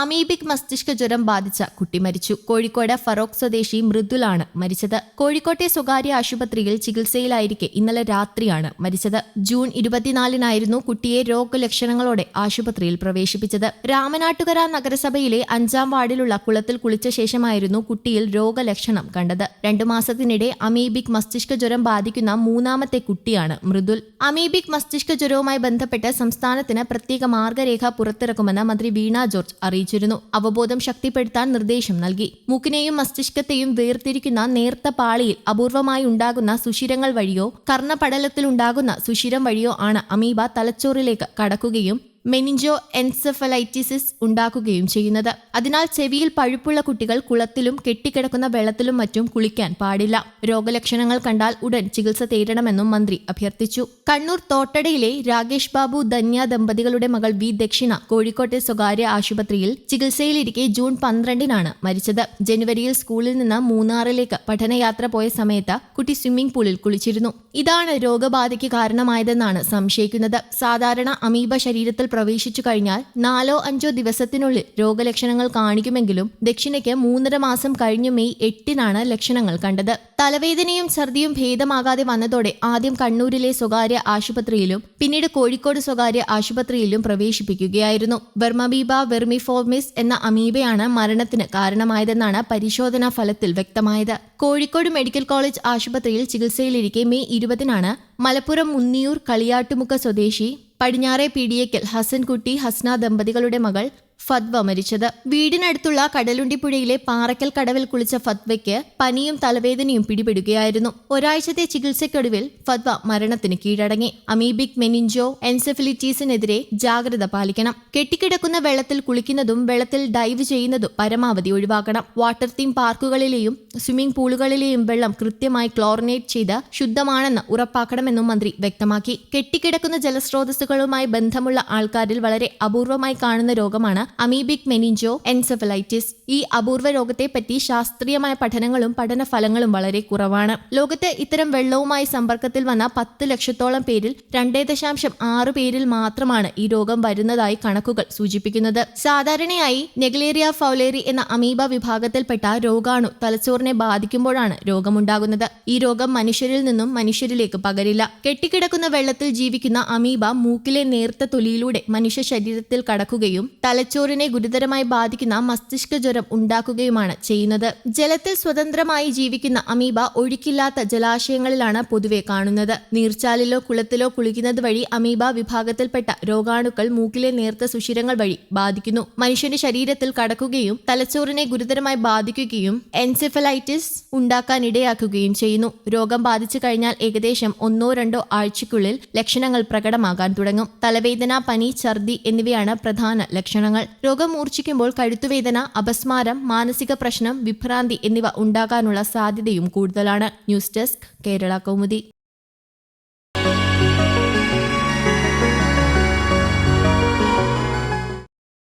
Amoebic മസ്തിഷ്ക ജ്വരം ബാധിച്ച കുട്ടി മരിച്ചു. കോഴിക്കോട് ഫറോക്ക് സ്വദേശി മൃദുലാണ് മരിച്ചത്. കോഴിക്കോട്ടെ സ്വകാര്യ ആശുപത്രിയിൽ ചികിത്സയിലായിരിക്കെ ഇന്നലെ രാത്രിയാണ് മരിച്ചത്. ജൂൺ ഇരുപത്തിനാലിനായിരുന്നു കുട്ടിയെ രോഗലക്ഷണങ്ങളോടെ ആശുപത്രിയിൽ പ്രവേശിപ്പിച്ചത്. രാമനാട്ടുകര നഗരസഭയിലെ അഞ്ചാം വാർഡിലുള്ള കുളത്തിൽ കുളിച്ച ശേഷമായിരുന്നു കുട്ടിയിൽ രോഗലക്ഷണം കണ്ടത്. രണ്ടു മാസത്തിനിടെ അമീബിക് മസ്തിഷ്ക ജ്വരം ബാധിക്കുന്ന മൂന്നാമത്തെ കുട്ടിയാണ് മൃദുൽ. അമീബിക് മസ്തിഷ്ക ജ്വരവുമായി ബന്ധപ്പെട്ട് സംസ്ഥാനത്തിന് പ്രത്യേക മാർഗരേഖ പുറത്തിറക്കുമെന്ന് മന്ത്രി വീണ ജോർജ് അറിയിച്ചിരുന്നു അവബോധം ശക്തിപ്പെടുത്താൻ നിർദ്ദേശം നൽകി. മൂക്കിനെയും മസ്തിഷ്കത്തെയും വേർതിരിക്കുന്ന നേർത്ത പാളിയിൽ അപൂർവമായി ഉണ്ടാകുന്ന സുഷിരങ്ങൾ വഴിയോ കർണപടലത്തിലുണ്ടാകുന്ന സുഷിരം വഴിയോ ആണ് അമീബ തലച്ചോറിലേക്ക് കടക്കുകയും മെനിഞ്ചോ എൻസെഫലൈറ്റിസിസ് ഉണ്ടാക്കുകയും ചെയ്യുന്നത്. അതിനാൽ ചെവിയിൽ പഴുപ്പുള്ള കുട്ടികൾ കുളത്തിലും കെട്ടിക്കിടക്കുന്ന വെള്ളത്തിലും മറ്റും കുളിക്കാൻ പാടില്ല. രോഗലക്ഷണങ്ങൾ കണ്ടാൽ ഉടൻ ചികിത്സ തേടണമെന്നും മന്ത്രി അഭ്യർത്ഥിച്ചു. കണ്ണൂർ തോട്ടടയിലെ രാകേഷ് ബാബു ധന്യ ദമ്പതികളുടെ മകൾ വി ദക്ഷിണ കോഴിക്കോട്ടെ സ്വകാര്യ ആശുപത്രിയിൽ ചികിത്സയിലിരിക്കെ ജൂൺ പന്ത്രണ്ടിനാണ് മരിച്ചത്. ജനുവരിയിൽ സ്കൂളിൽ നിന്ന് മൂന്നാറിലേക്ക് പഠനയാത്ര പോയ സമയത്ത് കുട്ടി സ്വിമ്മിംഗ് പൂളിൽ കുളിച്ചിരുന്നു. ഇതാണ് രോഗബാധയ്ക്ക് കാരണമായതെന്നാണ് സംശയിക്കുന്നത്. സാധാരണ അമീബ ശരീരത്തിൽ പ്രവേശിച്ചു കഴിഞ്ഞാൽ നാലോ അഞ്ചോ ദിവസത്തിനുള്ളിൽ രോഗലക്ഷണങ്ങൾ കാണിക്കുമെങ്കിലും ദക്ഷിണയ്ക്ക് മൂന്നര മാസം കഴിഞ്ഞ മെയ് എട്ടിനാണ് ലക്ഷണങ്ങൾ കണ്ടത്. തലവേദനയും ഛർദിയും ഭേദമാകാതെ വന്നതോടെ ആദ്യം കണ്ണൂരിലെ സ്വകാര്യ ആശുപത്രിയിലും പിന്നീട് കോഴിക്കോട് സ്വകാര്യ ആശുപത്രിയിലും പ്രവേശിപ്പിക്കുകയായിരുന്നു. വെർമബീബ വെർമിഫോമിസ് എന്ന അമീബയാണ് മരണത്തിന് കാരണമായതെന്നാണ് പരിശോധനാ ഫലത്തിൽ വ്യക്തമായത്. കോഴിക്കോട് മെഡിക്കൽ കോളേജ് ആശുപത്രിയിൽ ചികിത്സയിലിരിക്കെ മെയ് ഇരുപതിനാണ് മലപ്പുറം മുന്നിയൂർ കളിയാട്ടുമുക്ക സ്വദേശി പടിഞ്ഞാറെ പീഡിയക്കൽ ഹസൻകുട്ടി ഹസ്ന ദമ്പതികളുടെ മകൾ ഫത്വ മരിച്ചത്. വീടിനടുത്തുള്ള കടലുണ്ടിപ്പുഴയിലെ പാറക്കൽ കടവിൽ കുളിച്ച ഫത്വയ്ക്ക് പനിയും തലവേദനയും പിടിപെടുകയായിരുന്നു. ഒരാഴ്ചത്തെ ചികിത്സയ്ക്കൊടുവിൽ ഫത്വ മരണത്തിന് കീഴടങ്ങി. അമീബിക് മെനിഞ്ചോ എൻസെഫിലിറ്റീസിനെതിരെ ജാഗ്രത പാലിക്കണം. കെട്ടിക്കിടക്കുന്ന വെള്ളത്തിൽ കുളിക്കുന്നതും വെള്ളത്തിൽ ഡൈവ് ചെയ്യുന്നതും പരമാവധി ഒഴിവാക്കണം. വാട്ടർ തീം പാർക്കുകളിലെയും സ്വിമ്മിംഗ് പൂളുകളിലെയും വെള്ളം കൃത്യമായി ക്ലോറിനേറ്റ് ചെയ്ത് ശുദ്ധമാണെന്ന് ഉറപ്പാക്കണമെന്നും മന്ത്രി വ്യക്തമാക്കി. കെട്ടിക്കിടക്കുന്ന ജലസ്രോതസ്സുകളുമായി ബന്ധമുള്ള ആൾക്കാരിൽ വളരെ അപൂർവമായി കാണുന്ന രോഗമാണ് അമീബിക് മെനിഞ്ചോ എൻസെഫലൈറ്റിസ് ഈ അപൂർവ രോഗത്തെപ്പറ്റി ശാസ്ത്രീയമായ പഠനങ്ങളും പഠനഫലങ്ങളും വളരെ കുറവാണ്. ലോകത്ത് ഇത്തരം വെള്ളവുമായി സമ്പർക്കത്തിൽ വന്ന പത്ത് ലക്ഷത്തോളം പേരിൽ രണ്ടേ ദശാംശം ആറ് പേരിൽ മാത്രമാണ് ഈ രോഗം വരുന്നതായി കണക്കുകൾ സൂചിപ്പിക്കുന്നത്. സാധാരണയായി നെഗ്ലേറിയ ഫൗലേറി എന്ന അമീബ വിഭാഗത്തിൽപ്പെട്ട രോഗാണു തലച്ചോറിനെ ബാധിക്കുമ്പോഴാണ് രോഗമുണ്ടാകുന്നത്. ഈ രോഗം മനുഷ്യരിൽ നിന്നും മനുഷ്യരിലേക്ക് പകരില്ല. കെട്ടിക്കിടക്കുന്ന വെള്ളത്തിൽ ജീവിക്കുന്ന അമീബ മൂക്കിലെ നേർത്ത തൊലിയിലൂടെ മനുഷ്യ ശരീരത്തിൽ കടക്കുകയും തലച്ചോറിനെ ഗുരുതരമായി ബാധിക്കുന്ന മസ്തിഷ്ക ജ്വരം ഉണ്ടാക്കുകയുമാണ് ചെയ്യുന്നത്. ജലത്തിൽ സ്വതന്ത്രമായി ജീവിക്കുന്ന അമീബ ഒഴുക്കില്ലാത്ത ജലാശയങ്ങളിലാണ് പൊതുവെ കാണുന്നത്. നീർച്ചാലിലോ കുളത്തിലോ കുളിക്കുന്നത് വഴി അമീബ വിഭാഗത്തിൽപ്പെട്ട രോഗാണുക്കൾ മൂക്കിലെ നേർത്ത സുഷിരങ്ങൾ വഴി ബാധിക്കുന്നു. മനുഷ്യന്റെ ശരീരത്തിൽ കടക്കുകയും തലച്ചോറിനെ ഗുരുതരമായി ബാധിക്കുകയും എൻസെഫലൈറ്റിസ് ഉണ്ടാക്കാൻ ഇടയാക്കുകയും ചെയ്യുന്നു. രോഗം ബാധിച്ചു കഴിഞ്ഞാൽ ഏകദേശം ഒന്നോ രണ്ടോ ആഴ്ചയ്ക്കുള്ളിൽ ലക്ഷണങ്ങൾ പ്രകടമാകാൻ തുടങ്ങും. തലവേദന പനി ഛർദി എന്നിവയാണ് പ്രധാന ലക്ഷണങ്ങൾ. രോഗം മൂർച്ഛിക്കുമ്പോൾ കഴുത്തുവേദന അപസ്മാരം മാനസിക പ്രശ്നം വിഭ്രാന്തി എന്നിവ ഉണ്ടാകാനുള്ള സാധ്യതയും കൂടുതലാണ്. News desk Kerala Kaumudi.